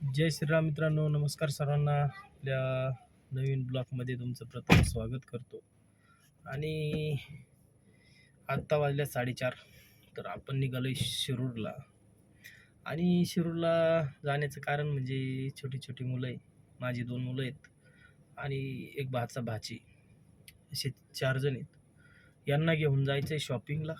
जय श्रीराम मित्रांनो नमस्कार सर्वांना. आपल्या नवीन ब्लॉकमध्ये तुमचं प्रथम स्वागत करतो. आणि आत्ता वाजल्या साडेचार तर आपण निघालो शिरूरला. आणि शिरूरला जाण्याचं कारण म्हणजे छोटी छोटी मुलं आहे माझी दोन मुलं आहेत आणि एक भाचा भाची. असे चार जण आहेत. यांना घेऊन जायचं आहे शॉपिंगला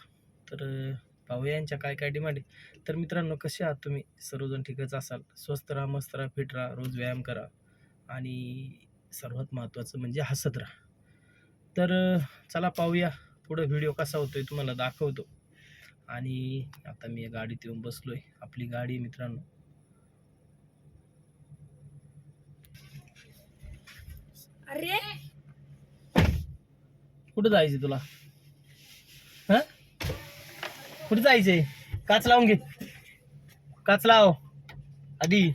तर पाहूया यांच्या काय काय डिमांड आहे तर मित्रांनो कसे आहात तुम्ही? सर्वजण ठीकच असाल? स्वस्त राहा मस्त राहा फिट राहा रोज व्यायाम करा. आणि सर्वात महत्त्वाचं म्हणजे हसत राहा. तर चला पाहूया पुढं व्हिडिओ कसा होतोय तुम्हाला दाखवतो. आणि आता मी गाडीत येऊन बसलोय. आपली गाडी आहे मित्रांनो. अरे! कुठं जायचं तुला? हां? कुठं जायचंय काच लावून घे. काच लाव. आधी.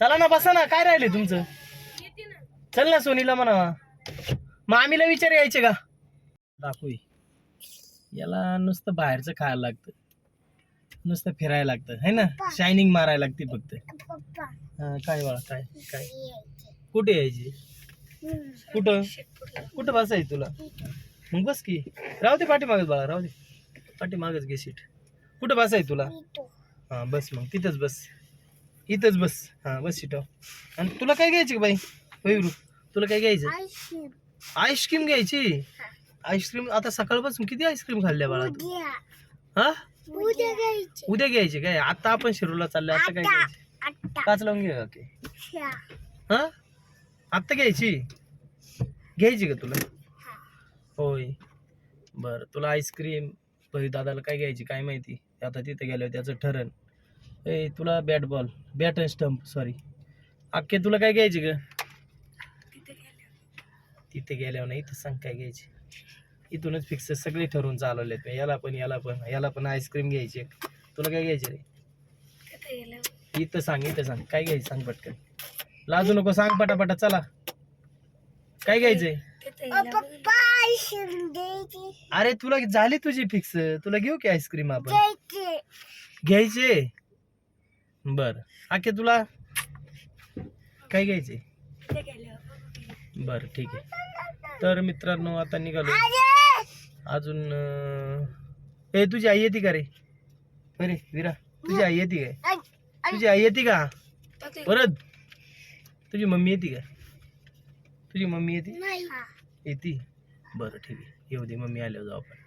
चला ना बसा ना. काय राहिले तुमचं? चल ना सोनीला म्हणा. मामीला विचार यायचे का? दाखवू. याला नुसतं बाहेरचं खायला लागतं. नुसतं फिरायला लागतं. है ना? शायनिंग मारायला लागते फक्त. हा, काय बाळा काय काय? कुठे यायची? कुठं? कुठं बसायचं तुला? मग बस की. राहू दे पाठीमागच बाळा राहू दे. पाठीमागच घे सीट. कुठं बसायचं तुला? हां बस मग. तिथंच बस. इथंच बस. हां बस सीट आणि तुला काय घ्यायची बाई? वैरू तुला काय घ्यायचं? आईस्क्रीम. घ्यायची? आईस्क्रीम आता सकाळपासून किती आईस्क्रीम खाल्ल्या बाळा तू? हा? उद्या घ्यायची. काय? आता आपण शिरूरला चाललोय आता काय घ्यायची? काच लावून घे का की हा. आत्ता घ्यायची? घ्यायची का तुला? होय. बरं तुला आईस्क्रीम पही दादाला काय घ्यायची काय माहिती? आता तिथे गेल्यावर त्याचं ठरण ए तुला bat ball bat and stump sorry अख्खे तुला काय घ्यायची ग? तिथे गेल्यावर नाही इथं सांग काय घ्यायची. इथूनच फिक्स सगळे ठरवून चालवलेत याला पण याला पण याला पण आईस्क्रीम घ्यायची. तुला काय घ्यायची रे? इथं सांग इथं सांग. काय घ्यायचं सांग पटकन. लाजू नको सांग पटापटा चला. काय घ्यायचंय? अरे तुला झाली तुझी फिक्स तुला घेऊ की आईस्क्रीम आपण? घ्यायचे. बर. आखे तुला काय घ्यायचे? बर ठीक आहे. तर मित्रांनो आता निघालो. अजून ए तुझी आई येते का रे? अरे विरा तुझी आई येते काय? तुझी आई येते का? परत? तुझी मम्मी येते का? तुझी मम्मी येते? नाही. येते. बरं ठीक आहे. येऊ दे मग मी आल्यावर जाऊ आपण.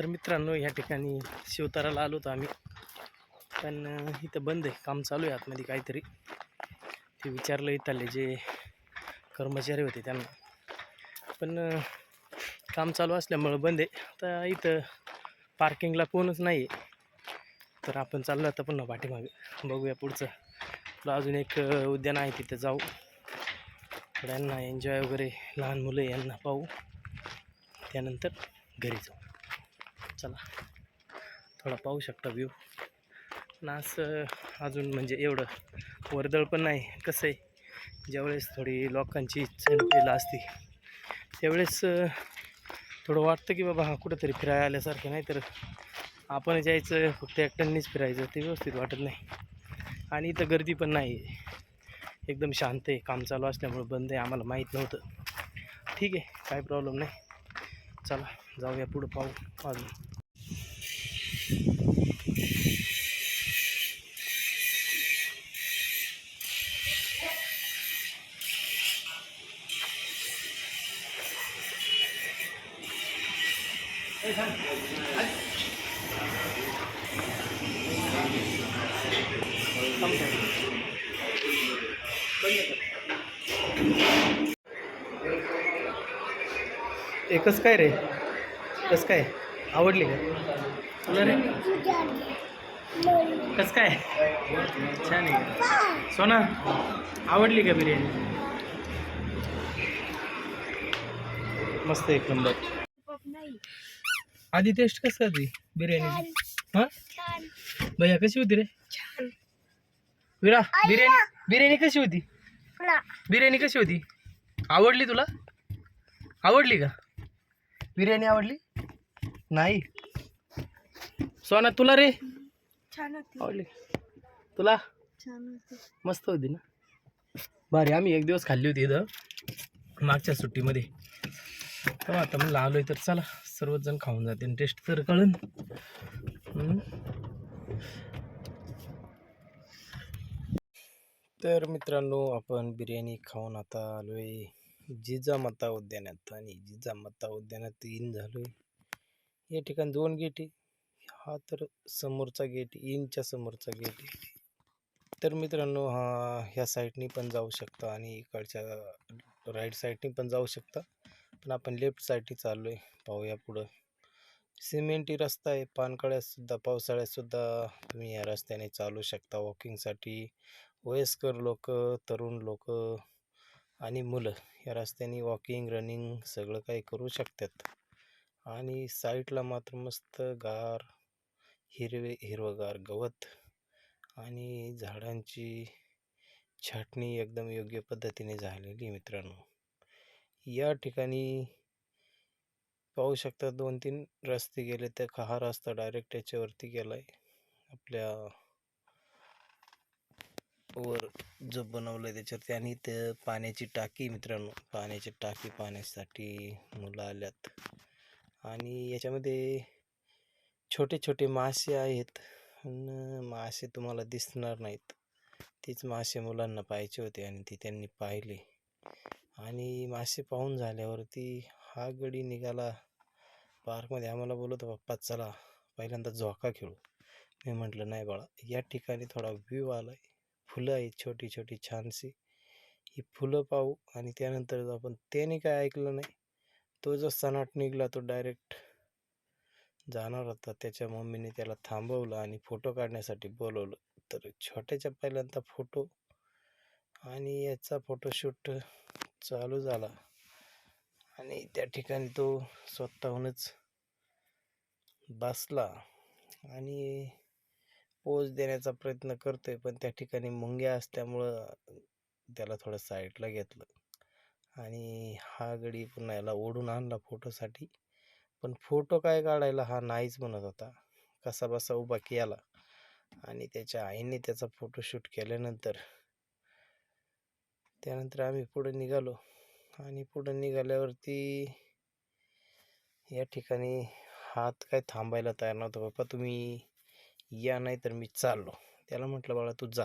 तर मित्रांनो या ठिकाणी शिवताराला आलो होतो आम्ही. पण इथं बंद आहे. काम चालू आहे आतमध्ये काहीतरी. ते विचारलं इथले जे कर्मचारी होते त्यांना. पण काम चालू असल्यामुळं बंद आहे. आता इथं पार्किंगला कोणच नाही आहे तर आपण चाललो आता पुन्हा पाठीमागे. बघूया पुढचं. आपलं अजून एक उद्यान आहे तिथं जाऊ. थोड्यांना एन्जॉय वगैरे लहान मुलं यांना पाहू. त्यानंतर घरी जाऊ. चला. थोडा पाहू शकता व्ह्यू ना असं अजून म्हणजे एवढं वर्दळ पण नाही. कसं आहे ज्यावेळेस थोडी लोकांची इच्छा असते त्यावेळेस थोडं वाटतं की बाबा हा कुठंतरी फिरायला आल्यासारखं. नाही तर आपण जायचं फक्त एकट्यांनीच फिरायचं ते व्यवस्थित वाटत नाही. आणि इथं गर्दी पण नाही. एकदम शांत आहे काम चालू असल्यामुळं बंद आहे आम्हाला माहीत नव्हतं. ठीक आहे काय प्रॉब्लेम नाही. चला जाऊया पुढं पाहू. अजून. एकच काय रे? कस काय? आवडली का? तुला रे? कस काय? छान आहे? सोना आवडली का बिर्याणी? मस्त एक नंबर. आधी टेस्ट कसं होती बिर्याणी हा? भैया कशी होती रे? छान. विरा बिर्याणी बिर्याणी कशी होती? ना. बिर्याणी कशी होती? आवडली तुला? आवडली का? बिर्याणी आवडली? नाही. सोना तुला रे? आवडली. तुला? मस्त होती ना? भारी आम्ही एक दिवस खाल्ली होती इथं मागच्या सुट्टीमध्ये. तर आता म्हणलं आलोय तर चला. सर्वच जण खाऊन जाते टेस्ट तर कळन. तर मित्रांनो आपण बिर्याणी खाऊन आता आलोय जिजामाता उद्यानात. आणि जिजामाता उद्यानात इन झालोय. या ठिकाणी दोन गेट आहे. हा तर समोरचा गेट इनच्या समोरचा गेट आहे. तर मित्रांनो हा ह्या साईडनी पण जाऊ शकता आणि इकडच्या राईट साईडनी पण जाऊ शकता. पण आपण लेफ्ट साईडनी चाललो आहे पाहूया पुढं. सिमेंटी रस्ता आहे. पानकळ्यातसुद्धा पावसाळ्यातसुद्धा तुम्ही या रस्त्याने चालू शकता. वॉकिंगसाठी वयस्कर लोक तरुण लोक आणि मुलं या रस्त्याने वॉकिंग रनिंग सगळं काही करू शकतात. आणि साईडला मात्र मस्त गार हिरवे हिरवगार गवत आणि झाडांची छाटणी एकदम योग्य पद्धतीने झालेली मित्रांनो. या ठिकाणी पाहू शकता दोन तीन रस्ते गेले तर हा रस्ता डायरेक्ट याच्यावरती गेला आहे आपल्या वर जो बनवलं आहे त्याच्यावरती आणि इथं पाण्याची टाकी मित्रांनो. पाण्याची टाकी पाण्यासाठी मुलं आल्यात. आणि याच्यामध्ये छोटे छोटे मासे आहेत. मासे तुम्हाला दिसणार नाहीत. तीच मासे मुलांना पाहायचे होते आणि ती त्यांनी पाहिले. आणि मासे पाहून झाल्यावरती हा गडी निघाला. पार्कमध्ये आम्हाला बोलत पप्पा चला पहिल्यांदा झोका खेळू. मी म्हटलं नाही बाळा या ठिकाणी थोडा व्ह्यू आला आहे फुलं आहेत छोटी छोटी छानशी. ही फुलं पाहू आणि त्यानंतर आपण त्याने काय ऐकलं नाही तो जो सनाट निघाला तो डायरेक्ट जाणार होता. त्याच्या मम्मीने त्याला थांबवलं आणि फोटो काढण्यासाठी बोलवलं. तर छोट्याच्या पहिल्यांदा फोटो आणि याचा फोटोशूट चालू झाला. आणि त्या ठिकाणी तो स्वतःहूनच बसला. आणि पोज देण्याचा प्रयत्न करतोय पण त्या ठिकाणी मुंग्या असल्यामुळं त्याला थोडं साईडला घेतलं. आणि हा गडी पुन्हा याला ओढून आणला फोटोसाठी. पण फोटो काय काढायला हा नाहीच म्हणत होता. कसा बसा उभा केला. आणि त्याच्या आईने त्याचा फोटोशूट केल्यानंतर त्यानंतर आम्ही पुढे निघालो. आणि पुढे निघाल्यावरती या ठिकाणी हात काय थांबायला तयार नव्हता. पप्पा तुम्ही या नाही तर मी चाललो. त्याला म्हटलं बाळा तू जा.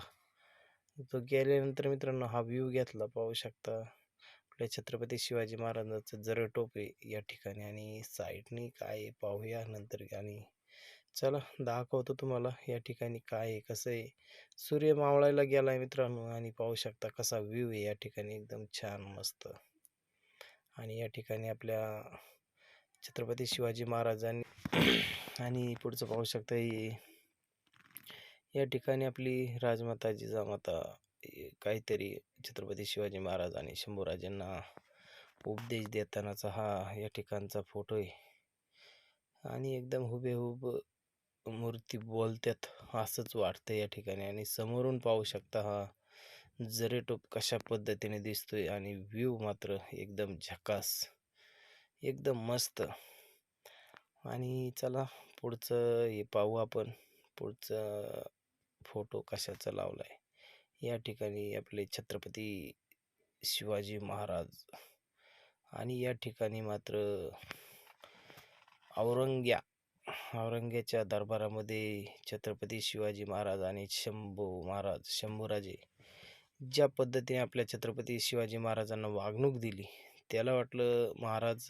तो गेल्यानंतर मित्रांनो हा व्ह्यू घेतला. पाहू शकता आपल्या छत्रपती शिवाजी महाराजांचं जरटोप आहे या ठिकाणी. आणि साईडनी काय पाहूया नंतर आणि चला दाखवतो तुम्हाला या ठिकाणी काय आहे कसं आहे. सूर्य मावळायला गेला आहे मित्रांनो आणि पाहू शकता कसा व्ह्यू आहे या ठिकाणी एकदम छान मस्त. आणि या ठिकाणी आपल्या छत्रपती शिवाजी महाराजांनी आणि पुढचं पाहू शकता ही या ठिकाणी आपली राजमाता जिजामाता काहीतरी छत्रपती शिवाजी महाराज आणि शंभूराजांना उपदेश देतानाचा हा या ठिकाणचा फोटो आहे. आणि एकदम हुबेहूब मूर्ती बोलतात असंच वाटतं या ठिकाणी. आणि समोरून पाहू शकता हा जरेटोप कशा पद्धतीने दिसतोय आणि व्ह्यू मात्र एकदम झकास एकदम मस्त. आणि चला पुढचं हे पाहू आपण. पुढचं फोटो कशाचा लावला आहे या ठिकाणी आपले छत्रपती शिवाजी महाराज. आणि या ठिकाणी मात्र औरंग्या औरंगेच्या दरबारामध्ये छत्रपती शिवाजी महाराज आणि शंभू महाराज शंभूराजे ज्या पद्धतीने आपल्या छत्रपती शिवाजी महाराजांना वागणूक दिली त्याला वाटलं महाराज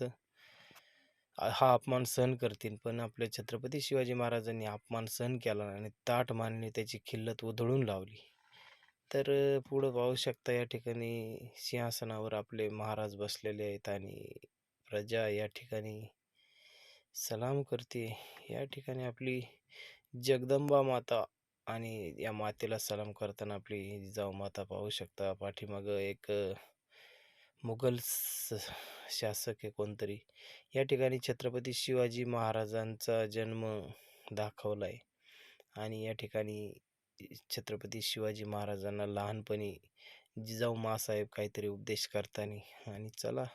हा अपमान सहन करतील पण आपल्या छत्रपती शिवाजी महाराजांनी अपमान सहन केला आणि ताट मानली त्याची खिल्लत उधळून लावली. तर पुढं पाहू शकता या ठिकाणी सिंहासनावर आपले महाराज बसलेले आहेत आणि प्रजा या ठिकाणी सलाम करते. या ठिकाणी आपली जगदंबा माता आणि या मातेला सलाम करताना आपली जिजाऊ माता पाहू शकता. पाठीमागं एक मुघल शासक आहे कोणतरी. या ठिकाणी छत्रपती शिवाजी महाराजांचा जन्म दाखवला आहे. आणि या ठिकाणी छत्रपती शिवाजी महाराजांना लहानपणी जिजाऊ मासाहेब काहीतरी उपदेश करताना आणि चला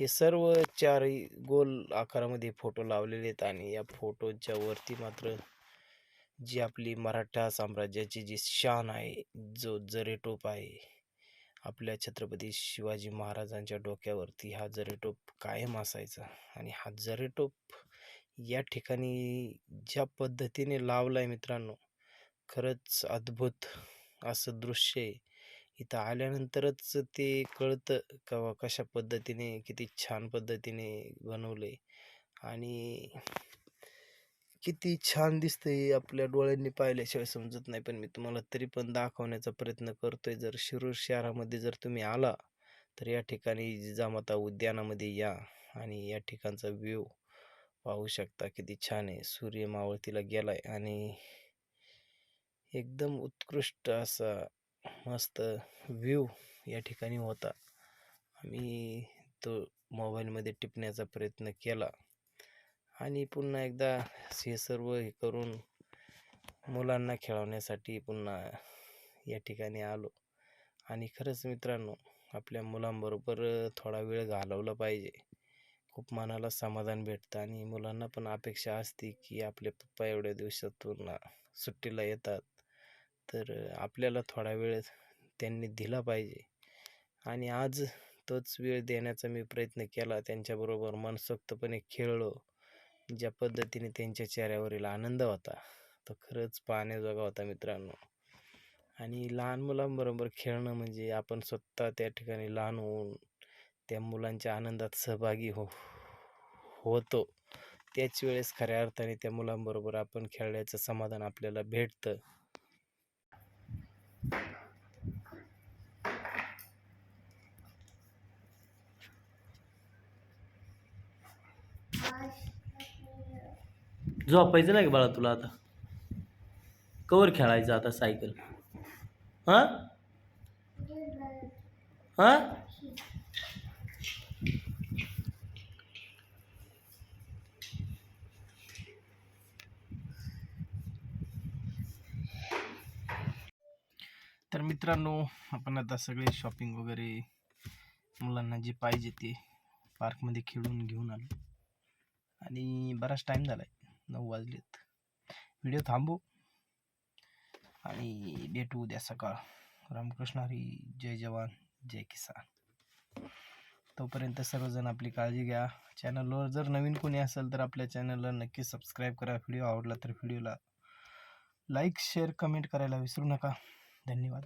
हे सर्व चारही गोल आकारामध्ये फोटो लावलेले आहेत आणि या फोटोच्या वरती मात्र जी आपली मराठा साम्राज्याची जी शान आहे जो जरेटोप आहे आपल्या छत्रपती शिवाजी महाराजांच्या डोक्यावरती हा जरेटोप कायम असायचा. आणि हा जरेटोप या ठिकाणी ज्या पद्धतीने लावला आहे मित्रांनो खरंच अद्भुत असं दृश्य आहे. इथं आल्यानंतरच ते कळतं का कशा पद्धतीने किती छान पद्धतीने बनवले आणि किती छान दिसतंय आपल्या डोळ्यांनी पाहिल्याशिवाय समजत नाही. पण मी तुम्हाला तरी पण दाखवण्याचा प्रयत्न करतोय. जर शिरूर शहरामध्ये जर तुम्ही आला तर या ठिकाणी जिजामाता उद्यानामध्ये या आणि या ठिकाणचा व्ह्यू पाहू शकता किती छान आहे. सूर्य मावळतीला गेलाय आणि एकदम उत्कृष्ट असा मस्त व्ह्यू या ठिकाणी होता. आम्ही तो मोबाईलमध्ये टिपण्याचा प्रयत्न केला. आणि पुन्हा एकदा हे सर्व हे करून मुलांना खेळवण्यासाठी पुन्हा या ठिकाणी आलो. आणि खरंच मित्रांनो आपल्या मुलांबरोबर थोडा वेळ घालवला पाहिजे. खूप मनाला समाधान भेटतं आणि मुलांना पण अपेक्षा असते की आपले पप्पा एवढ्या दिवसातून सुट्टीला येतात. तर आपल्याला थोडा वेळ त्यांनी दिला पाहिजे. आणि आज तोच वेळ देण्याचा मी प्रयत्न केला. त्यांच्याबरोबर मनसोक्तपणे खेळलो. ज्या पद्धतीने त्यांच्या चेहऱ्यावरील आनंद होता तो खरंच पाहण्याजोगा होता मित्रांनो. आणि लहान मुलांबरोबर खेळणं म्हणजे आपण स्वतः त्या ठिकाणी लहान होऊन त्या मुलांच्या आनंदात सहभागी हो होतो. त्याच वेळेस खऱ्या अर्थाने त्या मुलांबरोबर आपण खेळल्याचं समाधान आपल्याला भेटतं. झोपायचं नाही का बाळा तुला आता? कवर खेळायचं आता सायकल. हां? हां? तर मित्रांनो आपण आता सगळे शॉपिंग वगैरे मुलांना जे पाहिजे ते पार्कमध्ये खेळून घेऊन आलो. आणि बराच टाईम झाला आहे नऊ वाजलेत. व्हिडिओ थांबू. आणि भेटू उद्या सकाळ. रामकृष्ण हरी जय जवान जय किसान. तोपर्यंत सर्वजण आपली काळजी घ्या. चॅनलवर जर नवीन कोणी असेल तर आपल्या चॅनलला नक्की सबस्क्राईब करा. व्हिडिओ आवडला तर व्हिडिओला लाईक शेअर कमेंट करायला विसरू नका. धन्यवाद.